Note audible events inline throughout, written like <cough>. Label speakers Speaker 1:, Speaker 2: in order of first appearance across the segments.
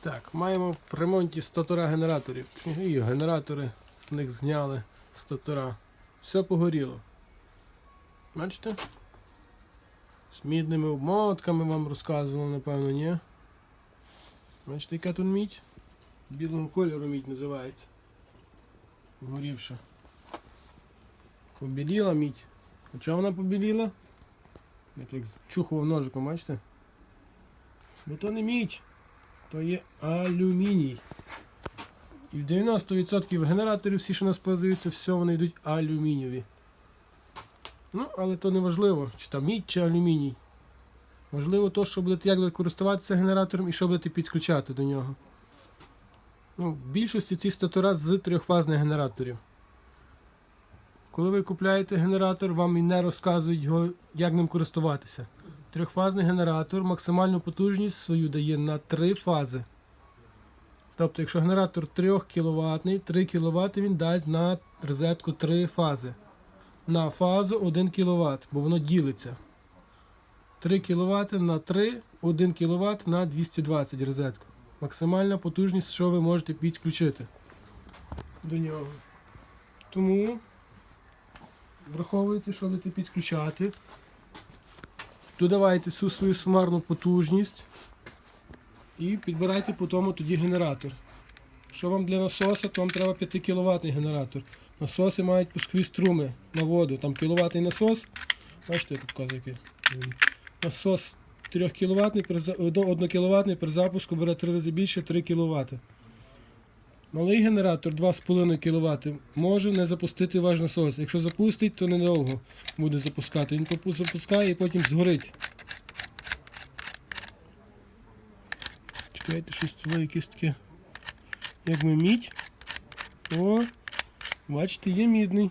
Speaker 1: Так, маємо в ремонті статора генераторів. І генератори з них зняли статора. Все погоріло. Бачите? З мідними обмотками вам розказував, напевно, ні? Бачите, яка тут мідь? Білого кольору мідь називається. Горівша. Побіліла мідь. А чого вона побіліла? Я так чухував ножиком, бачите? Бо то не мідь, то є алюміній. І в 90% генераторів всі, що у нас продаються, все вони йдуть алюмінієві. Ну, але то не важливо, чи там мідь, чи алюміній. Важливо то, що будете як будете користуватися генератором і що будете підключати до нього. Ну, в більшості ці статора з трьохфазних генераторів. Коли ви купляєте генератор, вам і не розказують як ним користуватися. Трьохфазний генератор максимальну потужність свою дає на три фази. Тобто, якщо генератор 3 кВт, 3 кВт він дасть на розетку 3 фази. На фазу 1 кВт, бо воно ділиться. 3 кВт на 3, 1 кВт на 220 розетку. Максимальна потужність, що ви можете підключити до нього. Тому враховуйте, що будете підключати. Додавайте всю свою сумарну потужність і підбирайте по тому тоді генератор. Що вам для насоса, то вам треба 5 кВт генератор. Насоси мають пускові струми на воду. Там кіловатний насос. Бачите, я показую який. Насос 3 кВт, 1 кВт при запуску бере 3 рази більше 3 кВт. Малий генератор 2,5 кВт може не запустити ваш насос. Якщо запустить, то недовго буде запускати. Він запускає і потім згорить. Чекайте, щось це якесь таке. Як ми мідь. О, бачите, є мідний.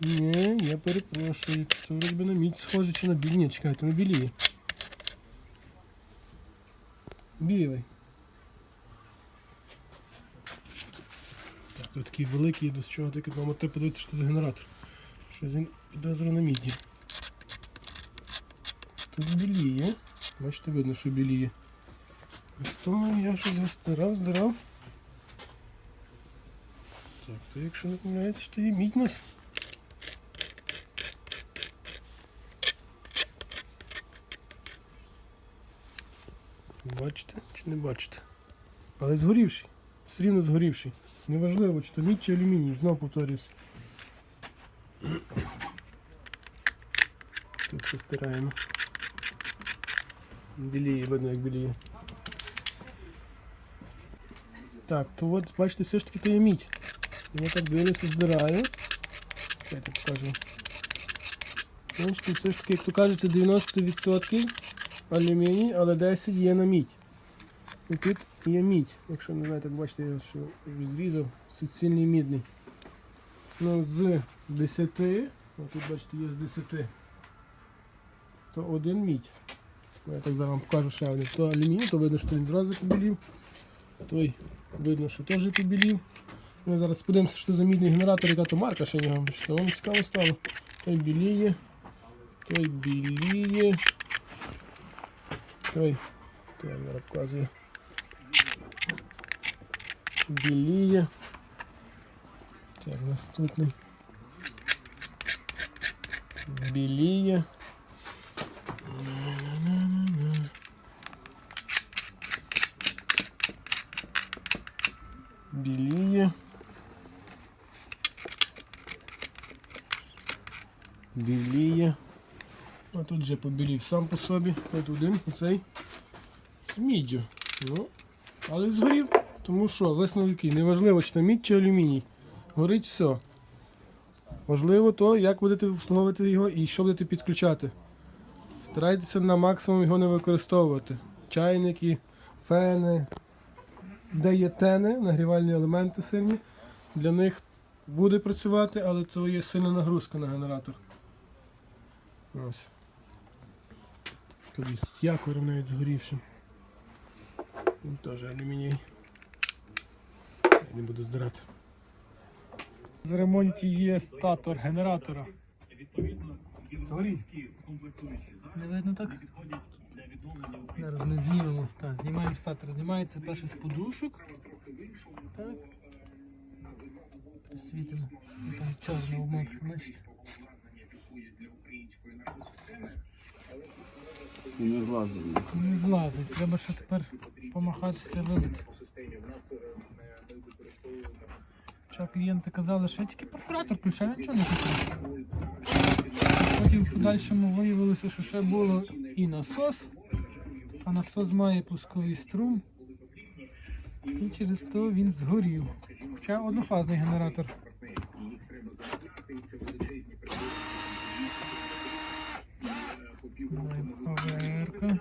Speaker 1: Ні, я перепрошую. Це вроді на мідь схоже чи на білі. Ні, чекайте, на білі. Білий. Так, тут такий великий, до чого таки дома треба подивитися, що це за генератор. Щось він підозрює на мідні. Тут біліє. Бачите, видно, що біліє. Ось тому я щось застирав, здирав. Так, то якщо не помиляється, що є мідь Бачите чи не бачите? Але згорівший. Все рівно згорівший. Неважливо, чи то мідь чи алюміній, знов повторюсь. Тут все стираємо. Біліє, видно як біліє. Так, то от, бачите, все ж таки то є мідь. Я так дивлюся, збираю. Я так покажу. Все ж таки, як то кажеться, 90% алюміній, але 10 є на мідь. І тут є мідь. Якщо не знаєте, бачите, я що відрізав суцільний мідний. Ну, з 10, тут бачите, є з 10, то один мідь. Я так зараз вам покажу ще один. То алюміній, то видно, що він зразу побілів. Той видно, що теж побілів. Ми зараз подивимося, що за мідний генератор, яка то марка ще нього. Що вам цікаво стало. Той біліє, той біліє. Той зараз показує. Біліє. Так, наступний. Біліє. Біліє. А тут вже побілів сам по собі. От один, оцей. З міддю. Ну, але згорів. Тому що висновки, неважливо, чи то мідь чи алюміній. Горить все. Важливо то, як будете обслуговувати його і що будете підключати. Старайтеся на максимум його не використовувати. Чайники, фени, де є тени, нагрівальні елементи сильні. Для них буде працювати, але це є сильна нагрузка на генератор. Ось. Тобі з якорем навіть згорівшим. Він теж алюміній. Я не буду здирати. В ремонті є статор генератора. Згоріть.
Speaker 2: Не видно так?
Speaker 3: Зараз ми знімемо. Так, знімаємо статор. Знімається перше з подушок. Так. Присвітимо. Там чорна обмотка, бачите?
Speaker 2: І не злазив.
Speaker 3: Не злазить. Треба ще тепер помахатися вибити. Хоча клієнти казали, що я тільки перфоратор включаю, нічого не хотів. Потім в подальшому виявилося, що ще було і насос, а насос має пусковий струм. І через то він згорів. Хоча однофазний генератор. АВР-ка.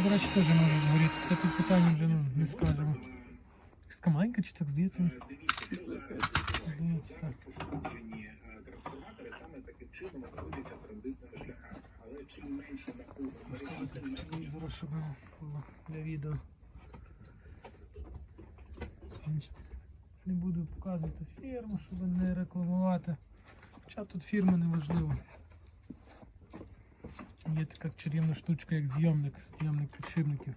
Speaker 3: До речі, теж може згоріти. Це під питанням вже ну, не скажемо. Така маленька чи так здається? Здається, так. Телевізора, щоб було для відео. Не буду показувати фірму, щоб не рекламувати. Хоча тут фірма не важлива. Є така чарівна штучка, як зйомник, зйомник підшипників.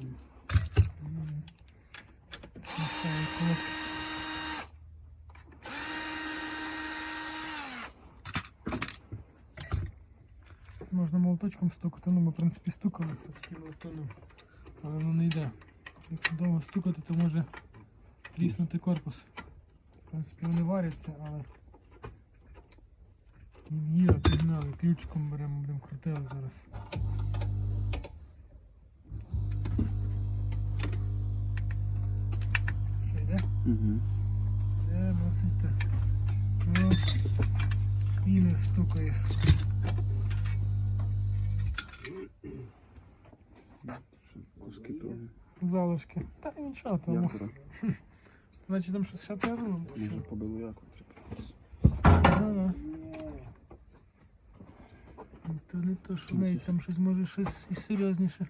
Speaker 3: М. Ось так от. Можна молоточком стукати, ну ми в принципі стукали таким молотоном, але воно не йде. Якщо довго стукати, то може тріснути корпус. В принципі вони варяться, але є, пігнали, ключиком беремо, будемо крутили зараз. Що йде?
Speaker 2: Угу.
Speaker 3: Йде, носить так. О, і не стукаєш.
Speaker 2: Куски того.
Speaker 3: Залишки. Та нічого.
Speaker 2: Якора. <laughs>
Speaker 3: Значить там щось було?
Speaker 2: Може побило яку треба.
Speaker 3: Ну, ну. То не то, що неї там щось може щось і серйозніше.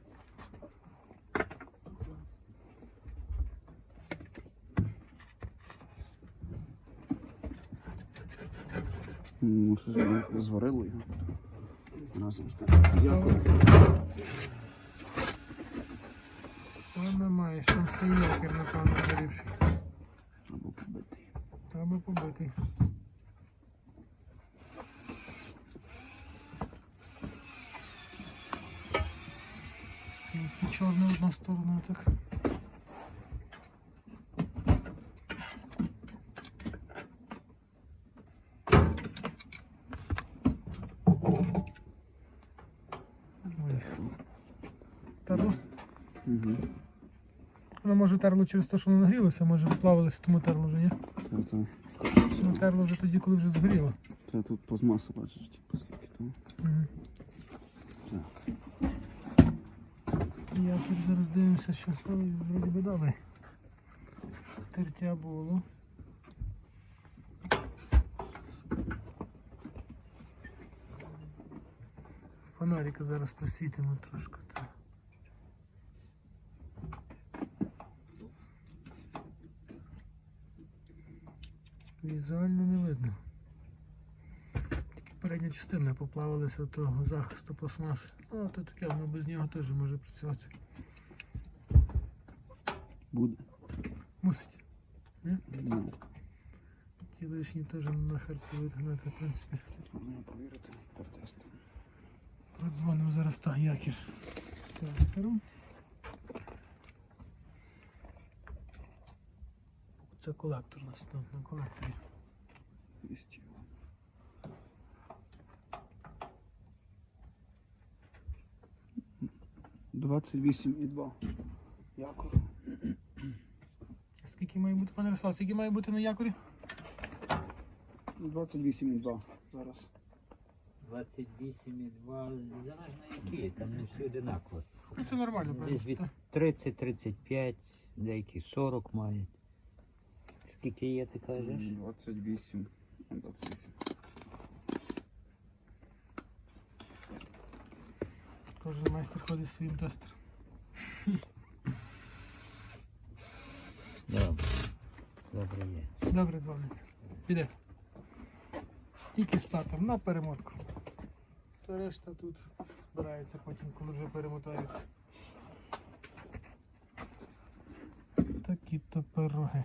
Speaker 2: Може ж зварило його. Разом з тим. З якорем.
Speaker 3: Вона має, що там стоїть якір, напевно, горівший.
Speaker 2: Або побитий.
Speaker 3: Або побитий. Ну, Чорна одна сторона так. Ой. Тарло?
Speaker 2: Угу.
Speaker 3: Воно може терло через те, що воно нагрілося, може плавилося, тому терло вже, ні?
Speaker 2: Це, це,
Speaker 3: Воно терло вже тоді, коли вже згоріло.
Speaker 2: це тут пластмаса, бачиш, типу, скільки того.
Speaker 3: Мгм.
Speaker 2: Так.
Speaker 3: Я тут зараз дивимося, що ой, вроді би добре. Тертя було. Фонарика зараз просвітимо трошки. так. Візуально не видно. Тільки передня частина поплавилася того захисту пластмаси. Ну, то таке, воно без нього теж може працювати.
Speaker 2: Буде.
Speaker 3: Мусить.
Speaker 2: Ну,
Speaker 3: Ті лишні теж на харті вигнати, в принципі. Подзвонимо зараз так, якір. Тестером. Це колектор у нас там на колекторі.
Speaker 2: 200. Двадцять вісім і два. Якор.
Speaker 3: Скільки має бути, пане Ярослав, скільки має бути на якорі?
Speaker 2: 28 і 2 зараз.
Speaker 4: 28,2, залежно які, там не всі одинаково.
Speaker 3: Ну, це нормально,
Speaker 4: Десь від 30-35, деякі 40 мають. Скільки є, ти кажеш?
Speaker 2: 28. 28.
Speaker 3: Кожен майстер ходить своїм тестером.
Speaker 4: Добре. Добре є.
Speaker 3: Добре, дзвониться. Піде. Тільки статор на перемотку. Все решта тут збирається потім, коли вже перемотаються. Такі то пироги.